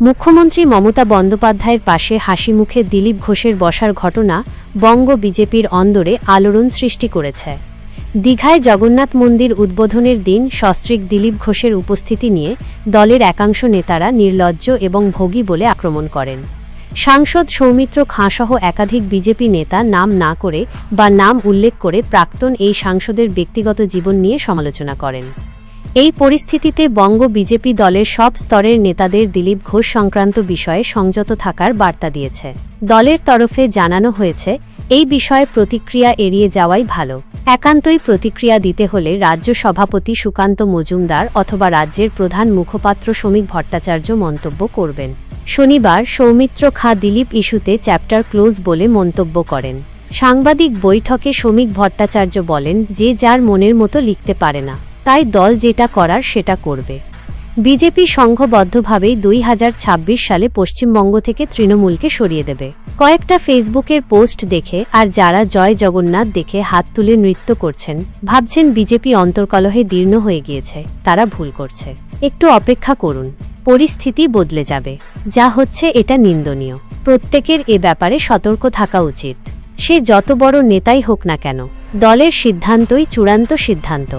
মুখ্যমন্ত্রী মমতা বন্দ্যোপাধ্যায়ের পাশে হাসি মুখে দিলীপ ঘোষের বসার ঘটনা বঙ্গ বিজেপির অন্দরে আলোড়ন সৃষ্টি করেছে। দীঘায় জগন্নাথ মন্দির উদ্বোধনের দিন সস্ত্রীক দিলীপ ঘোষের উপস্থিতি নিয়ে দলের একাংশ নেতারা নির্লজ্জ এবং ভোগী বলে আক্রমণ করেন। সাংসদ সৌমিত্র খাঁসহ একাধিক বিজেপি নেতা নাম না করে বা নাম উল্লেখ করে প্রাক্তন এই সাংসদের ব্যক্তিগত জীবন নিয়ে সমালোচনা করেন। এই পরিস্থিতিতে বঙ্গ বিজেপি দলের সব স্তরের নেতাদের দিলীপ ঘোষ সংক্রান্ত বিষয়ে সংযত থাকার বার্তা দিয়েছে। দলের তরফে জানানো হয়েছে, এই বিষয়ে প্রতিক্রিয়া এড়িয়ে যাওয়াই ভালো। একান্তই প্রতিক্রিয়া দিতে হলে রাজ্য সভাপতি সুকান্ত মজুমদার অথবা রাজ্যের প্রধান মুখপাত্র শ্রমিক ভট্টাচার্য মন্তব্য করবেন। শনিবার সৌমিত্র খা দিলীপ ইস্যুতে চ্যাপ্টার ক্লোজ বলে মন্তব্য করেন। সাংবাদিক বৈঠকে শ্রমিক ভট্টাচার্য বলেন, যে যার মনের মতো লিখতে পারে না। তাই দল যেটা করার সেটা করবে। বিজেপি সংঘবদ্ধভাবেই দুই হাজার ছাব্বিশ সালে পশ্চিমবঙ্গ থেকে তৃণমূলকে সরিয়ে দেবে। কয়েকটা ফেসবুকের পোস্ট দেখে আর যারা জয় জগন্নাথ দেখে হাত তুলে নৃত্য করছেন, ভাবছেন বিজেপি অন্তর্কলহে দীর্ণ হয়ে গিয়েছে, তারা ভুল করছে। একটু অপেক্ষা করুন, পরিস্থিতি বদলে যাবে। যা হচ্ছে এটা নিন্দনীয়। প্রত্যেকের এ ব্যাপারে সতর্ক থাকা উচিত। সে যত বড় নেতাই হোক না কেন, দলের সিদ্ধান্তই চূড়ান্ত সিদ্ধান্ত।